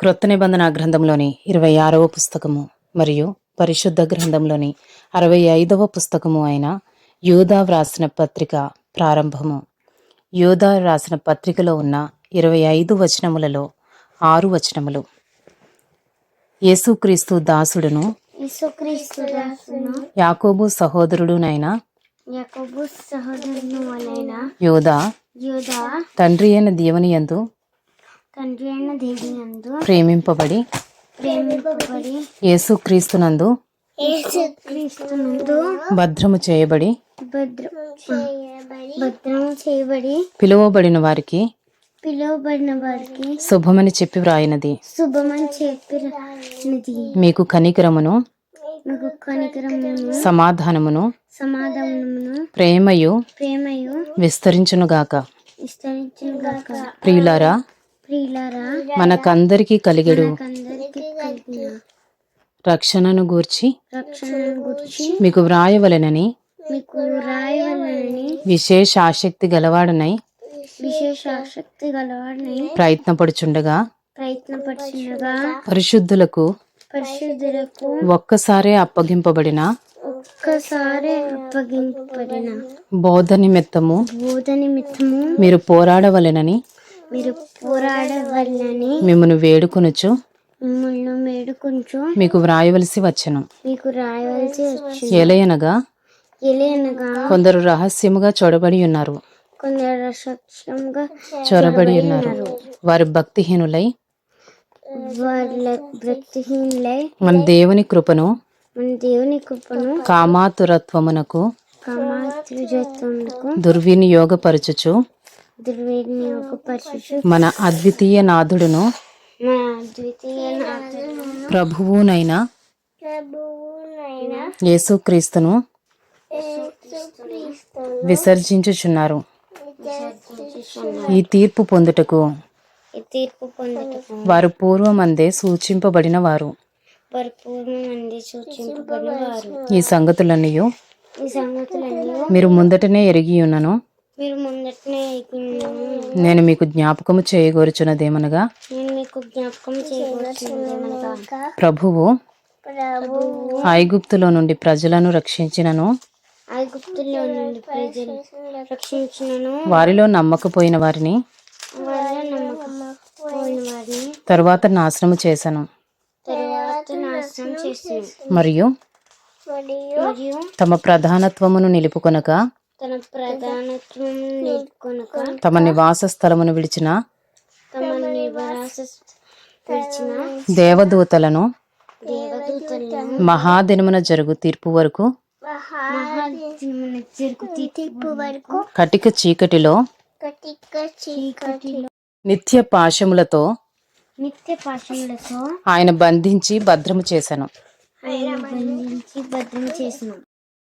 క్రొత్త నిబంధన గ్రంథంలోని ఇరవై ఆరవ పుస్తకము మరియు పరిశుద్ధ గ్రంథంలోని అరవై ఐదవ పుస్తకము అయిన యూదా వ్రాసిన పత్రిక ప్రారంభము. యూదా రాసిన పత్రికలో ఉన్న ఇరవై ఐదు వచనములలో ఆరు వచనములు. యేసుక్రీస్తు దాసుడును యాకోబు సహోదరుడునైన యోధా తండ్రి అయిన దేవుని యందు తండ్రి అయిన దేవి ప్రేమింపబడి ప్రేమింపబడి యేసుక్రీస్తునందు యేసుక్రీస్తు నందు భద్రము చేయబడి భద్రం చేయబడి భద్రం చేయబడి పిలువబడిన వారికి పిలువబడిన వారికి శుభమని చెప్పి వ్రాయినది. శుభమని చెప్పినది మీకు కనికరమును మీకు కనికరమును సమాధానమును సమాధానమును ప్రేమయు ప్రేమయు విస్తరించునుగాక. విస్తరించిన గాక ప్రియులారా ప్రియులారా మనకందరికీ కలిగెడు మనకందరికి కలిగిన రక్షణను గూర్చి రక్షణను గురించి మీకు వ్రాయవలెనని మీకు రాయవలనని విశేష ఆసక్తి గలవాడనై విశేష ఆసక్తి గలవాడిని ప్రయత్నపడుచుండగా ప్రయత్నపడుచుండగా పరిశుద్ధులకు పరిశుద్ధులకు ఒక్కసారే అప్పగింపబడిన ఒక్కసారి అప్పగింపబడిన బోధ నిమిత్తము బోధ నిమిత్తము మీరు పోరాడవలెనని మీరు పోరాడవలని మిమ్మను వేడుకొనుచు. మిమ్మల్ని మీకు వ్రాయవలసి వచ్చెను. మీకు రాయవలసి ఎలయనగా ఎలేనగా కొందరు రహస్యముగా చొరబడి ఉన్నారు. కొందరు సత్యంగా చొరబడి ఉన్నారు. వారు భక్తిహీనులై భక్తిహీనులై మన దేవుని కృపను మన దేవుని కృపను కామాతురత్వమునకు కామాతృజత్వములకు దుర్వినియోగపరచుచు దుర్వినియోగపరచు మన అద్వితీయ నాథుడును ప్రభువునైన ప్రభువునైన యేసుక్రీస్తును విసర్జించుచున్నారు. ఈ తీర్పు పొందుటకు ఈ తీర్పు పొందుటకు వారు పూర్వమందే సూచింపబడిన వారు. ఈ సంగతులన్నీ మీరు ముందటనే ఎరిగి ఉన్నను. నేను మీకు జ్ఞాపకము చేయగోరుచున్నదేమనగా ప్రభువు ఐగుప్తులో నుండి ప్రజలను రక్షించినను వారిలో నమ్మకపోయిన వారిని తరువాత నాశనము చేశాను మరియు మరియు తమ ప్రధానత్వమును నిలుపుకొనక తన ప్రధానత్వం నేర్కొనక తమ నివాస స్థలమును విడిచిన తమ నివాస విడిచిన దేవదూతలను దేవదూతలను మహాదినమున జరుగు తీర్పు వరకు మహాదినమున జరుగు తీర్పు వరకు కటిక చీకటిలో కటిక చీకటిలో నిత్య పాశములతో నిత్య పాశములతో ఆయన బంధించి భద్రము చేశాను ఆయన బంధించి భద్రం చేసిన.